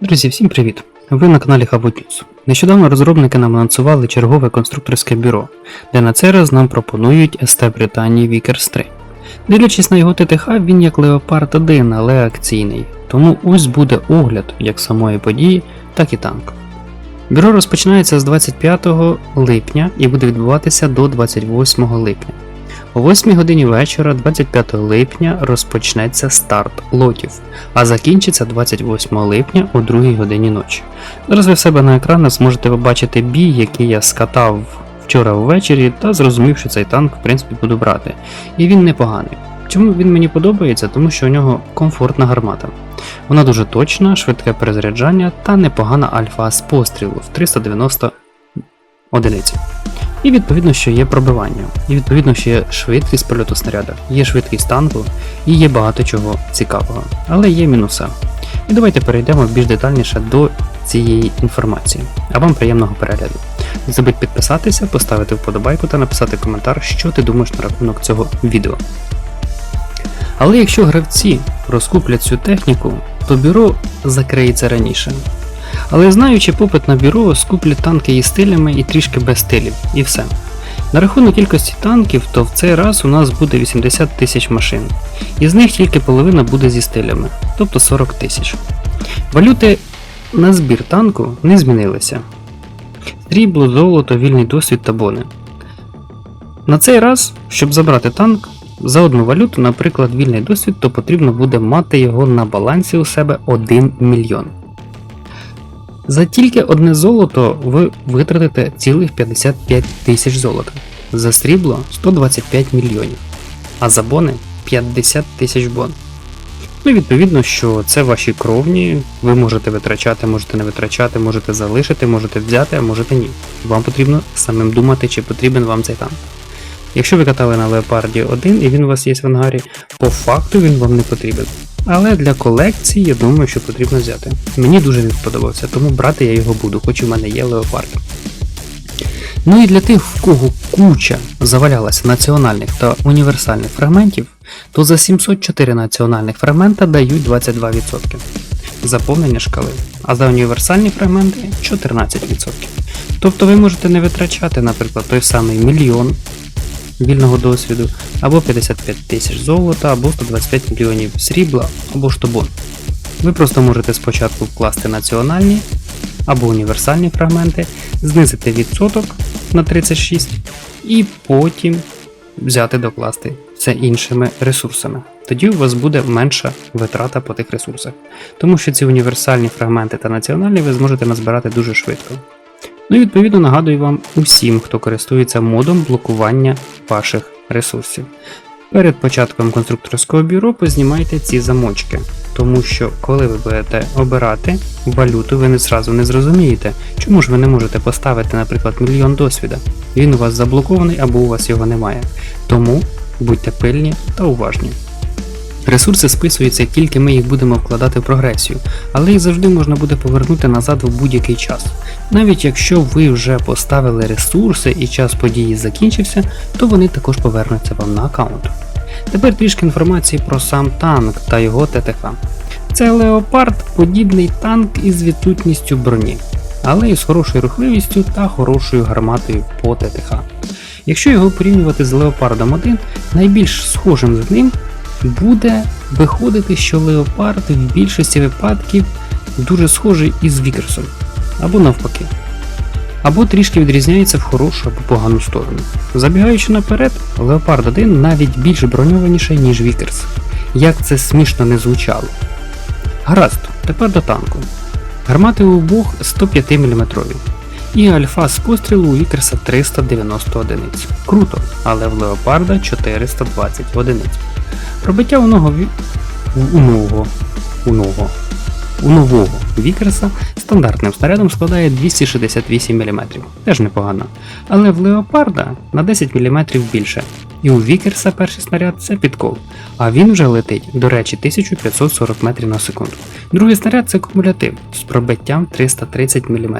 Друзі, всім привіт! Ви на каналі News. Нещодавно розробники нам анонсували чергове конструкторське бюро, де на цей раз нам пропонують СТ Британії Vickers 3. Дивлячись на його ТТХ, він як Leopard 1, але акційний. Тому ось буде огляд як самої події, так і танку. Бюро розпочинається з 25 липня і буде відбуватися до 28 липня. О 8 годині вечора, 25 липня, розпочнеться старт лотів, а закінчиться 28 липня о 2 годині ночі. Зараз ви в себе на екранах зможете побачити бій, який я скатав вчора ввечері, та зрозумів, що цей танк в принципі буду брати. І він непоганий. Чому він мені подобається? Тому що у нього комфортна гармата. Вона дуже точна, швидке перезаряджання та непогана альфа з пострілу в 390 одиниць. І відповідно, що є пробивання, і відповідно, що є швидкість польоту снаряда, є швидкість танку і є багато чого цікавого, але є мінуса. І давайте перейдемо більш детальніше до цієї інформації. А вам приємного перегляду. Не забудь підписатися, поставити вподобайку та написати коментар, що ти думаєш на рахунок цього відео. Але якщо гравці розкуплять цю техніку, то бюро закриється раніше. Але знаючи попит на бюро, скуплять танки із стилями і трішки без стилів, і все. На рахунок кількості танків, то в цей раз у нас буде 80 тисяч машин, із них тільки половина буде зі стилями, тобто 40 тисяч. Валюти на збір танку не змінилися. Срібло, золото, вільний досвід та бони. На цей раз, щоб забрати танк, за одну валюту, наприклад, вільний досвід, то потрібно буде мати його на балансі у себе 1 мільйон. За тільки одне золото ви витратите цілих 55 тисяч золота. За срібло 125 мільйонів, а за бони 50 тисяч бон. Ну і відповідно, що це ваші кровні, ви можете витрачати, можете не витрачати, можете залишити, можете взяти, а можете ні. Вам потрібно самим думати, чи потрібен вам цей танк. Якщо ви катали на Леопарді 1 і він у вас є в ангарі, по факту він вам не потрібен. Але для колекції я думаю, що потрібно взяти. Мені дуже він сподобався, тому брати я його буду, хоч у мене є леопард. Ну і для тих, в кого куча завалялася національних та універсальних фрагментів, то за 704 національних фрагмента дають 22% заповнення шкали, а за універсальні фрагменти 14%. Тобто ви можете не витрачати, наприклад, той самий мільйон вільного досвіду, або 55 тисяч золота, або 125 мільйонів срібла, або штобон. Ви просто можете спочатку вкласти національні або універсальні фрагменти, знизити відсоток на 36 і потім взяти докласти це іншими ресурсами. Тоді у вас буде менша витрата по тих ресурсах, тому що ці універсальні фрагменти та національні ви зможете назбирати дуже швидко. Ну і відповідно нагадую вам усім, хто користується модом блокування ваших ресурсів. Перед початком конструкторського бюро познімайте ці замочки, тому що коли ви будете обирати валюту, ви не зразу не зрозумієте, чому ж ви не можете поставити, наприклад, мільйон досвіда. Він у вас заблокований або у вас його немає. Тому будьте пильні та уважні. Ресурси списуються, тільки ми їх будемо вкладати в прогресію, але їх завжди можна буде повернути назад в будь-який час. Навіть якщо ви вже поставили ресурси і час події закінчився, то вони також повернуться вам на аккаунт. Тепер трішки інформації про сам танк та його ТТХ. Це Леопард подібний танк із відсутністю броні, але із хорошою рухливістю та хорошою гарматою по ТТХ. Якщо його порівнювати з Леопардом 1, найбільш схожим з ним буде виходити, що Леопард в більшості випадків дуже схожий із Вікерсом, або навпаки. Або трішки відрізняється в хорошу або погану сторону. Забігаючи наперед, Леопард 1 навіть більш броньованіший, ніж Вікерс. Як це смішно не звучало. Гаразд, тепер до танку. Гармати у обох 105 мм. І альфа з пострілу у Вікерса 390 одиниць. Круто, але в Леопарда 420 одиниць. Пробиття у нового ві... у нового Вікерса стандартним снарядом складає 268 мм, теж непогано. Але в Леопарда на 10 мм більше. І у Вікерса перший снаряд це підкол, а він вже летить, до речі, 1540 метрів на секунду. Другий снаряд це кумулятив з пробиттям 330 мм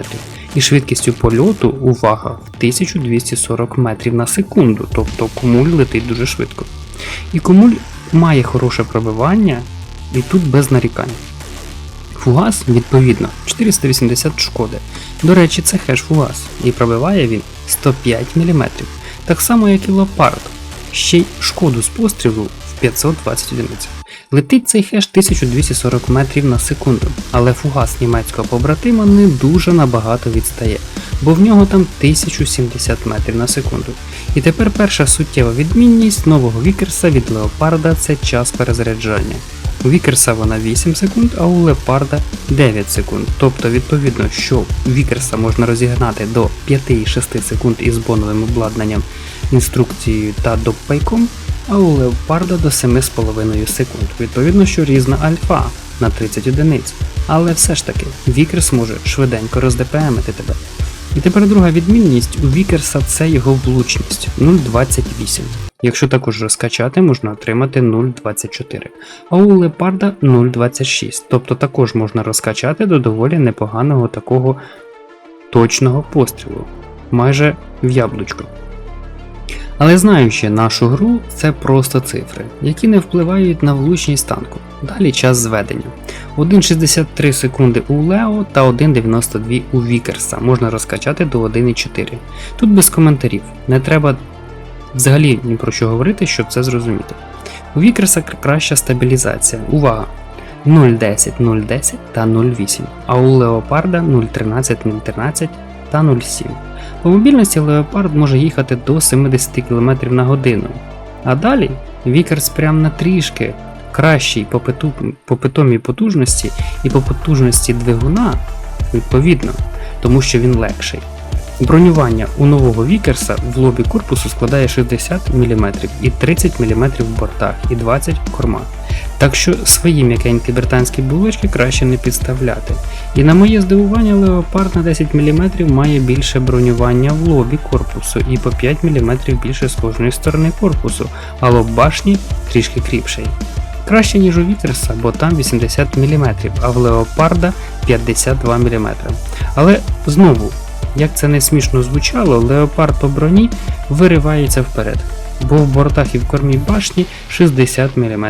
і швидкістю польоту, увага, в 1240 метрів на секунду, тобто кумуль летить дуже швидко. І кумуль має хороше пробивання, і тут без нарікань. Фугас, відповідно, 480 шкоди. До речі, це хеш фугас, і пробиває він 105 мм, так само як і лопард, Ще й шкоду з пострілу в 520 одиниць. Летить цей хеш 1240 метрів на секунду, але фугас німецького побратима не дуже набагато відстає, бо в нього там 1070 метрів на секунду. І тепер перша суттєва відмінність нового Вікерса від Леопарда це час перезаряджання. У Вікерса вона 8 секунд, а у Леопарда 9 секунд. Тобто, відповідно, що Вікерса можна розігнати до 5-6 секунд із боновим обладнанням, інструкцією та доппайком, а у Леопарда до 7,5 секунд. Відповідно, що різна альфа на 30 одиниць. Але все ж таки, Вікерс може швиденько роздепемити тебе. І тепер друга відмінність у Вікерса це його влучність 0,28. Якщо також розкачати, можна отримати 0,24. А у Лепарда 0,26. Тобто також можна розкачати до доволі непоганого такого точного пострілу, майже в яблучко. Але знаючи нашу гру, це просто цифри, які не впливають на влучність танку. Далі час зведення. 1,63 секунди у Лео та 1,92 у Вікерса можна розкачати до 1,4. Тут без коментарів, не треба взагалі ні про що говорити, щоб це зрозуміти. У Вікерса краща стабілізація. Увага! 0,10, 0,10 та 0,8, а у Леопарда 0,13, 0,13 та 0,7. По мобільності Леопард може їхати до 70 км на годину. А далі Вікерс прям на трішки кращий по, питу, по питомій потужності і по потужності двигуна, відповідно, тому що він легший. Бронювання у нового Вікерса в лобі корпусу складає 60 мм і 30 мм в бортах і 20 в кормах. Так що свої м'якенькі британські булочки краще не підставляти. І на моє здивування, Леопард на 10 мм має більше бронювання в лобі корпусу і по 5 мм більше з кожної сторони корпусу, а лоб башні трішки кріпший. Краще, ніж у Вітерса, бо там 80 мм, а в Леопарда 52 мм. Але знову, як це не смішно звучало, Леопард по броні виривається вперед, бо в бортах і в кормі башні 60 мм,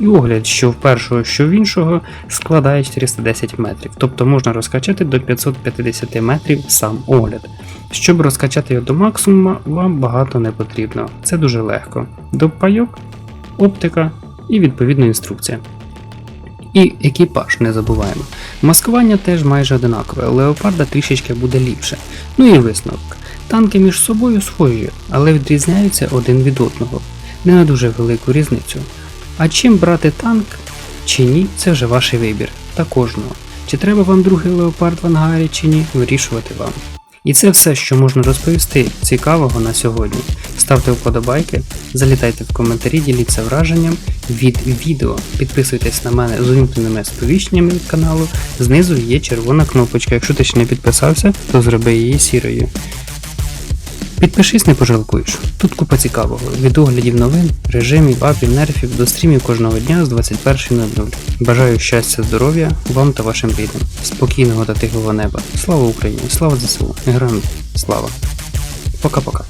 і огляд, що в першого, що в іншого, складає 410 метрів, тобто можна розкачати до 550 метрів сам огляд. Щоб розкачати його до максимуму, вам багато не потрібно, це дуже легко. Допайок, оптика і відповідна інструкція. І екіпаж не забуваємо. Маскування теж майже одинакове, леопарда трішечки буде ліпше. Ну і висновок. Танки між собою схожі, але відрізняються один від одного. Не на дуже велику різницю. А чим брати танк чи ні, це вже ваш вибір та кожного. Чи треба вам другий леопард в ангарі чи ні, вирішувати вам. І це все, що можна розповісти цікавого на сьогодні. Ставте вподобайки, залітайте в коментарі, діліться враженням від відео, підписуйтесь на мене з увімкненими сповіщеннями каналу. Знизу є червона кнопочка. Якщо ти ще не підписався, то зроби її сірою. Підпишись, не пожалкуєш. Тут купа цікавого. Від оглядів новин, режимів, апів, нерфів до стрімів кожного дня з 21.00. Бажаю щастя, здоров'я вам та вашим рідним. Спокійного та тихого неба. Слава Україні! Слава ЗСУ! Героям слава! Пока-пока.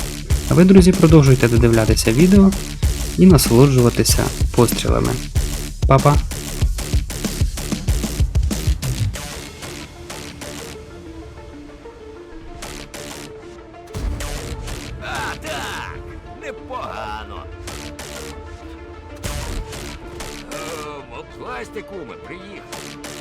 А ви, друзі, продовжуйте додивлятися відео і насолоджуватися пострілами. Па-па! Непогано. О, пластикуми, приїхав.